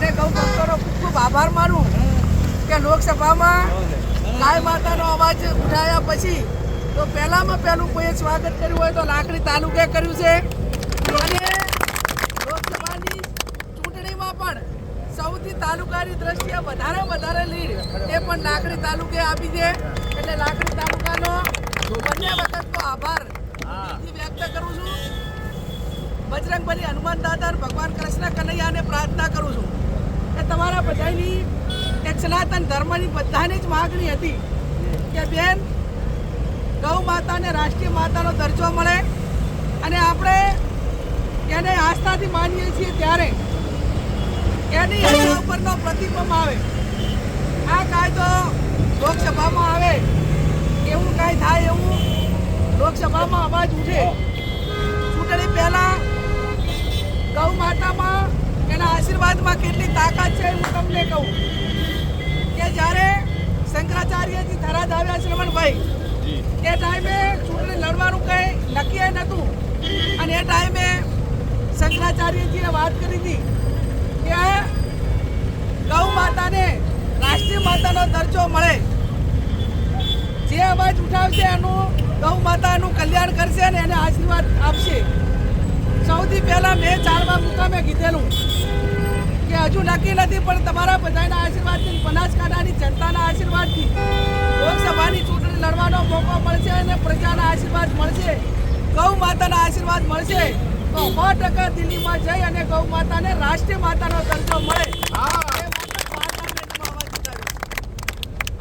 અને ગૌ ભક્તોનો ખૂબ ખૂબ આભાર માનું કે લોકસભામાં ગાય માતાનો અવાજ ઉઠાયા પછી તો પહેલામાં પહેલું કોઈએ સ્વાગત કર્યું હોય તો લાકડી તાલુકે કર્યું છે. અને લોકસભાની ચૂંટણીમાં પણ સૌથી તાલુકાની દ્રષ્ટિએ વધારે વધારે લીડ એ પણ લાકડી તાલુકે આપી છે. એટલે લાકડી તાલુકાનો બંને વખતનો આભાર વ્યક્ત કરું છું. બજરંગબલી હનુમાન દાદા ભગવાન કૃષ્ણ કનૈયાને પ્રાર્થના બધાની એક સનાતન ધર્મની બધાની જ માગણી હતી કે બેન, ગૌ માતાને રાષ્ટ્રીય માતાનો દરજ્જો મળે અને આપણે એને આસ્થાથી માનીએ છીએ ત્યારે એની આસ્થા ઉપરનો પ્રતિબંધ આવે. આ કાયદો લોકસભામાં આવે, એવું કાંઈ થાય એવું લોકસભામાં અવાજ ઉઠે. ચૂંટણી પહેલા ગૌ માતામાં એના આશીર્વાદમાં કેટલી તાકાત છે હું તમને કહું કે જ્યારે શંકરાચાર્યજી થરાદ આવ્યા શ્રવણભાઈ એ ટાઈમે ચૂંટણી લડવાનું કંઈ નક્કી નહોતું. અને એ ટાઈમે શંકરાચાર્યજીએ વાત કરી હતી કે ગૌ માતાને રાષ્ટ્રીય માતાનો દરજ્જો મળે. જે અવાજ ઉઠાવશે એનું ગૌ માતાનું કલ્યાણ કરશે અને એને આશીર્વાદ આપશે. સૌથી પહેલાં મેં ચારવા મુકામે કીધેલું. હજુ નક્કી નથી, પણ તમારા બધાના આશીર્વાદથી, બનાસકાંઠાની જનતાના આશીર્વાદથી લોકસભાની ચૂંટણી લડવાનો મોકો મળશે અને પ્રજાના આશીર્વાદ મળશે, ગૌ માતાના આશીર્વાદ મળશે. તો સો ટકા દિલ્હીમાં જઈ અને ગૌ માતાને રાષ્ટ્રીય માતાનો દરજ્જો મળે.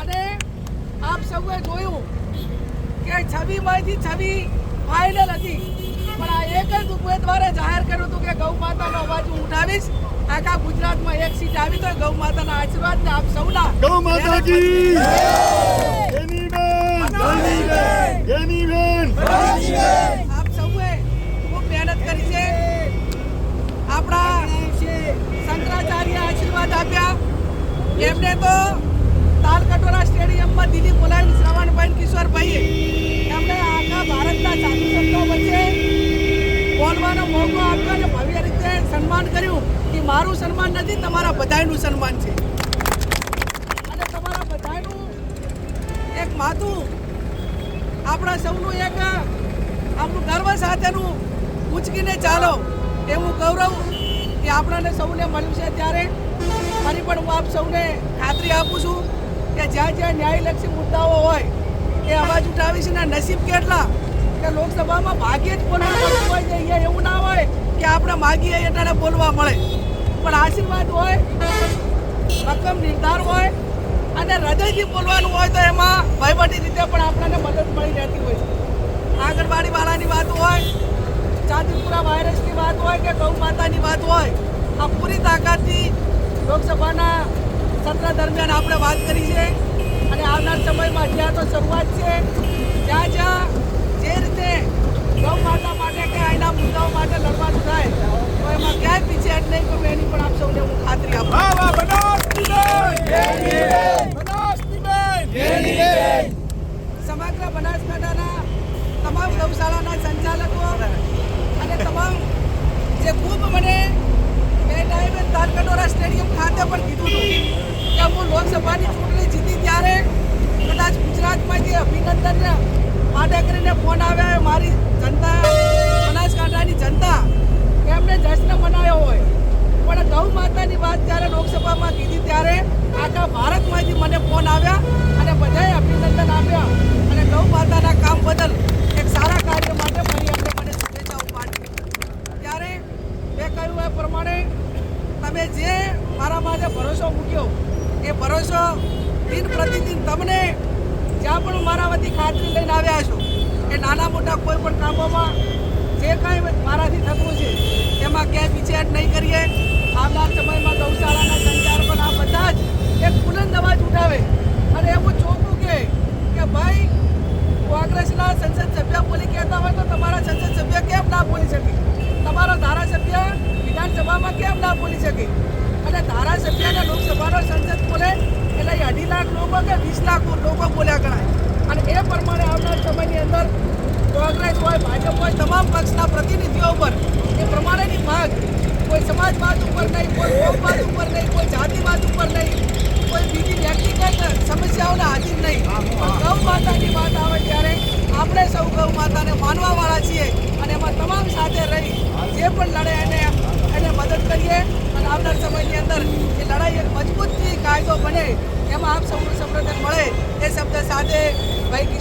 અને આપ સૌએ જોયું કે છબીમાંથી છબી ફાઇનલ હતી. પણ આ એક જ ઉમેદવારે જાહેર કર્યું હતું કે ગૌ માતાનો અવાજ હું ઉઠાવીશ. આખા ગુજરાતમાં એક સીટ આવી તો ગૌ માતાના આશીર્વાદ ને આપ સૌના ગૌ માતાજી! આપ સૌએ ખૂબ મહેનત કરી છે. આપણા શંકરાચાર્ય આશીર્વાદ આપ્યા. એમને તો તાલકટોરા સ્ટેડિયમમાં દીધી બોલાવીને શ્રવણભાઈ કિશોરભાઈએ એમને આખા ભારતના સાધુ સંતો વચ્ચે બોલવાનો મોકો આપ્યો અને ભવ્ય રીતે સન્માન કર્યું કે મારું સન્માન નથી, તમારા બધાયનું સન્માન છે. અને તમારા બધાનું એક માથું આપણા સૌનું એક, આપણું ગર્વ સાથેનું ઉચકીને ચાલો. એવું ગૌરવ કે આપણાને સૌને મળ્યું છે ત્યારે. ફરી પણ હું આપ સૌને ખાતરી આપું છું કે જ્યાં જ્યાં ન્યાયલક્ષી મુદ્દાઓ હોય, એ અવાજ ઉઠાવીશને નસીબ કેટલા કે લોકસભામાં ભાગ્યે જ બોલવા હોય છે અહીંયા એવું ના હોય કે આપણે માગીએ એટલે બોલવા મળે. પણ આશીર્વાદ હોય, રકમ નિર્ધાર હોય અને હૃદયથી બોલવાનું હોય તો એમાં વહીવટી રીતે પણ આપણને મદદ મળી રહેતી હોય છે. આંગણવાડી વાળાની વાત હોય, ચાંદીપુરા વાયરસની વાત હોય કે ગૌ માતાની વાત હોય, આ પૂરી તાકાતથી લોકસભાના સત્ર દરમિયાન આપણે વાત કરી છે અને આવનાર સમયમાં જ્યાં તો શરૂઆત છે જ્યાં જ્યાં જે રીતે ગૌ માતા માટે કે અહીંના મુદ્દાઓ માટે લડવાનું થાય એમાં ક્યાંય પીછેહટ નહીં કરું એની પણ આપ સૌને હું ખાતરી આપું સમગ્ર બનાસકાંઠાના તમામ ગૌશાળાના સંચાલકો અને તમામ જે ખૂબ મને બે ટાઈમે તારકટોરા સ્ટેડિયમ ખાતે પણ કીધું હતું કે હું લોકસભાની ચૂંટણી જીતી ત્યારે કદાચ ગુજરાતમાંથી અભિનંદન માટે કરીને ફોન આવ્યા મારી જનતા બનાસકાંઠાની જનતા કે એમને જશ્ન મનાવ્યો હોય પણ ગૌ માતાની વાત જ્યારે લોકસભામાં કીધી ત્યારે આખા ભારતમાંથી મને ફોન આવ્યા અને બધાએ અભિનંદન આપ્યા. અને ગૌ માતાના કામ બદલ એક સારા કાર્ય માટે ફરી આપણે મને શુભેચ્છાઓ પાઠવી. ત્યારે મેં કહ્યું એ પ્રમાણે તમે જે મારા માટે ભરોસો મૂક્યો, એ ભરોસો દિન પ્રતિદિન તમને જ્યાં પણ મારા વતી ખાતરી લઈને આવ્યા છો એ નાના મોટા કોઈ પણ કામોમાં જે કાંઈ મારાથી થતું છે એમાં ક્યાંય પીછેહટ નહીં કરીએ. આવનાર સમયમાં ગૌશાળાના પણ આ બધા જ એક બુલંદ અવાજ ઉઠાવે. અને એવું ચોખ્ખું કે કે ભાઈ કોંગ્રેસના સંસદ સભ્ય બોલી કહેતા હોય તો તમારા સંસદ સભ્ય કેમ ના બોલી શકે? તમારો ધારાસભ્ય વિધાનસભામાં કેમ ના બોલી શકે? અને ધારાસભ્યને લોકસભાનો સંસદ બોલે એટલે અઢી લાખ લોકો કે વીસ લાખ લોકો બોલ્યા ગણાય અને એ પ્રમાણે આવનાર સમયની અંદર કોંગ્રેસ હોય ભાજપ હોય તમામ પક્ષના પ્રતિનિધિઓ પર એ પ્રમાણેની ભાગ કોઈ સમાજવાદ ઉપર નહીં કોઈ કોમવાદ ઉપર નહીં કોઈ જાતિવાદ ઉપર નહીં કોઈ બીજી વ્યક્તિગત સમસ્યાઓના આધીન નહીં. ગૌ માતાની વાત આવે ત્યારે આપણે સૌ ગૌ માતાને માનવાવાળા છીએ અને એમાં તમામ સાથે રહી જે પણ લડે એને એને મદદ કરીએ અને આવનાર સમયની અંદર એ લડાઈ એક મજબૂતથી કાયદો બને એમાં આપ સૌનું સમર્થન મળે એ શબ્દ સાથે ભાઈ